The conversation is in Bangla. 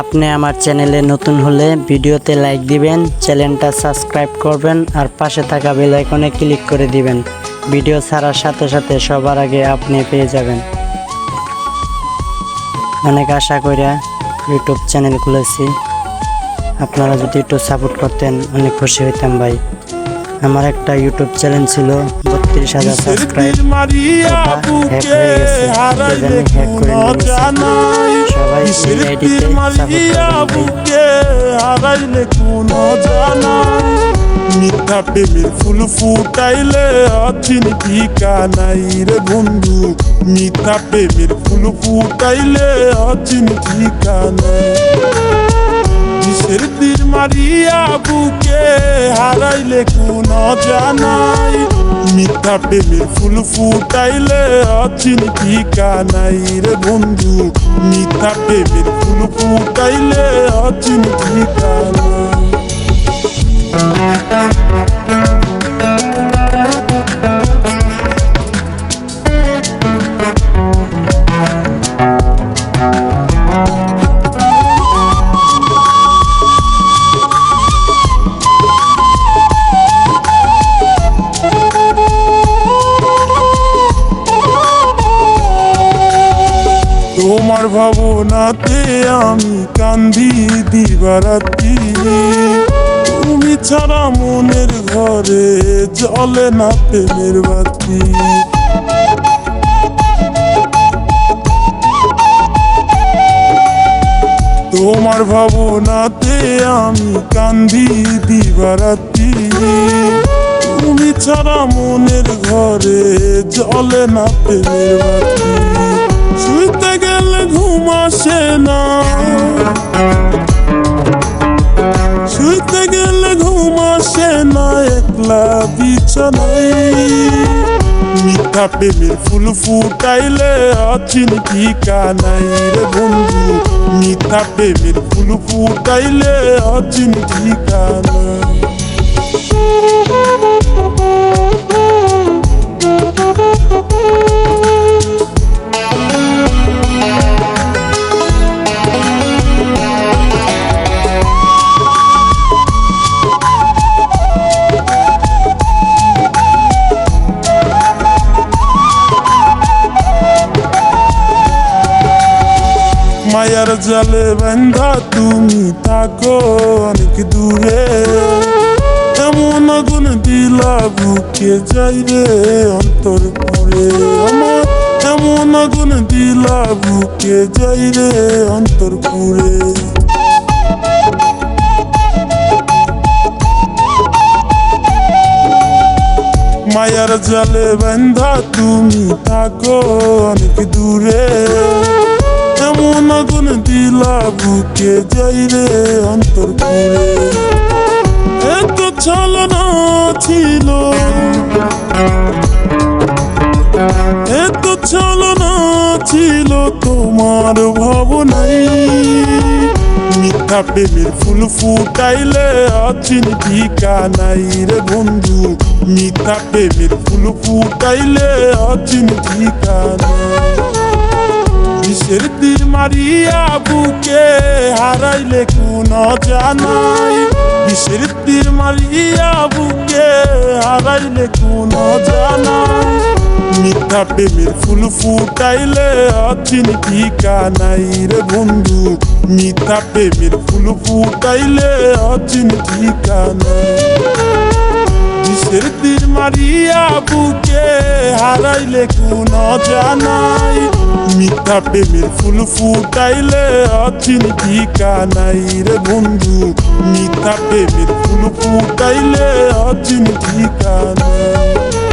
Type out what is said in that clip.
আপনি আমার চ্যানেলে নতুন হলে ভিডিওতে লাইক দিবেন, চ্যানেলটা সাবস্ক্রাইব করবেন আর পাশে থাকা বেল আইকনে ক্লিক করে দিবেন। ভিডিও ছাড়ার সাথে সাথে সবার আগে আপনি পেয়ে যাবেন। অনেক আশা কইরা ইউটিউব চ্যানেল খুলেছি। আপনারা যদি একটু সাপোর্ট করতেন, অনেক খুশি হইতাম ভাই। আমার একটা ইউটিউব চ্যানেল ছিল বত্রিশ হাজার সাবস্ক্রাইব সবাই এই আইডিতে মিথ্যা প্রেমের ফুল ফুটাইলে অচিন ঠিকানাই রে বন্ধু? মিথ্যা প্রেমের ফুল ফুটাইলে অচিন ঠিকানাই কিসের তীর মারিয়া বুকে হারাইলে কোন জানাই মিথ্যা প্রেমের ফুল ফুটাইলে অচিন ঠিকা নাই রে বন্ধু। মিথ্যা প্রেমের ফুল ফুটাইলে অচিন ঠিকানাই। তোমার ভাবনাতে আমি কান্দি দিবারাতি তুমি ছাড়া মনের ঘরে জলে না প্রেমের বাতি। তোমার ভাবনাতে আমি কান্দি দিবারাতি তুমি ছাড়া মনের ঘরে জলে না প্রেমের বাতি। একলা বিছানায়। মিথ্যা প্রেমের ফুল ফুটাইলে অচিন ঠিকানাই রে বন্ধু? মিথ্যা প্রেমের ফুল ফুটাইলে অচিন ঠিকানাই মায়ার জালে বান্ধা তুমি থাকো অনেক দূরে। এমন আগুন দিলা, বুকে যাই রে অন্তর পুরে আমার এমন আগুন দিলা, বুকে যাই রে অন্তর পুরে মায়ার জালে বান্ধা তুমি থাকো অনেক দূরে। দিলা বুকে যাই রে অন্তর পুরে এত ছলনা ছিল। এত ছলনা ছিল তোমার ভাবনাই মিথ্যা প্রেমের ফুল ফুটাইলে অচিন ঠিকানাই রে বন্ধু। মিথ্যা প্রেমের ফুল ফুটাইলে অচিন ঠিকানাই কিসের তীর মারিয়া বুকে হারাইলে কোন জানাই। কিসের তীর মারিয়া বুকে হারাইলে কোন জানাই। মিথ্যা প্রেমের ফুল ফুটাইলে অচিন ঠিকানাই রে বন্ধু। মিথ্যা প্রেমের ফুল ফুটাইলে অচিন কিসের তীর মারিয়া বুকে হারাইলে কোন জানাই। মিথ্যা প্রেমের ফুল ফুটাইলে অচিন ঠিকানাই রে বন্ধু। মিথ্যা প্রেমের ফুল ফুটাইলে অচিন ঠিকানাই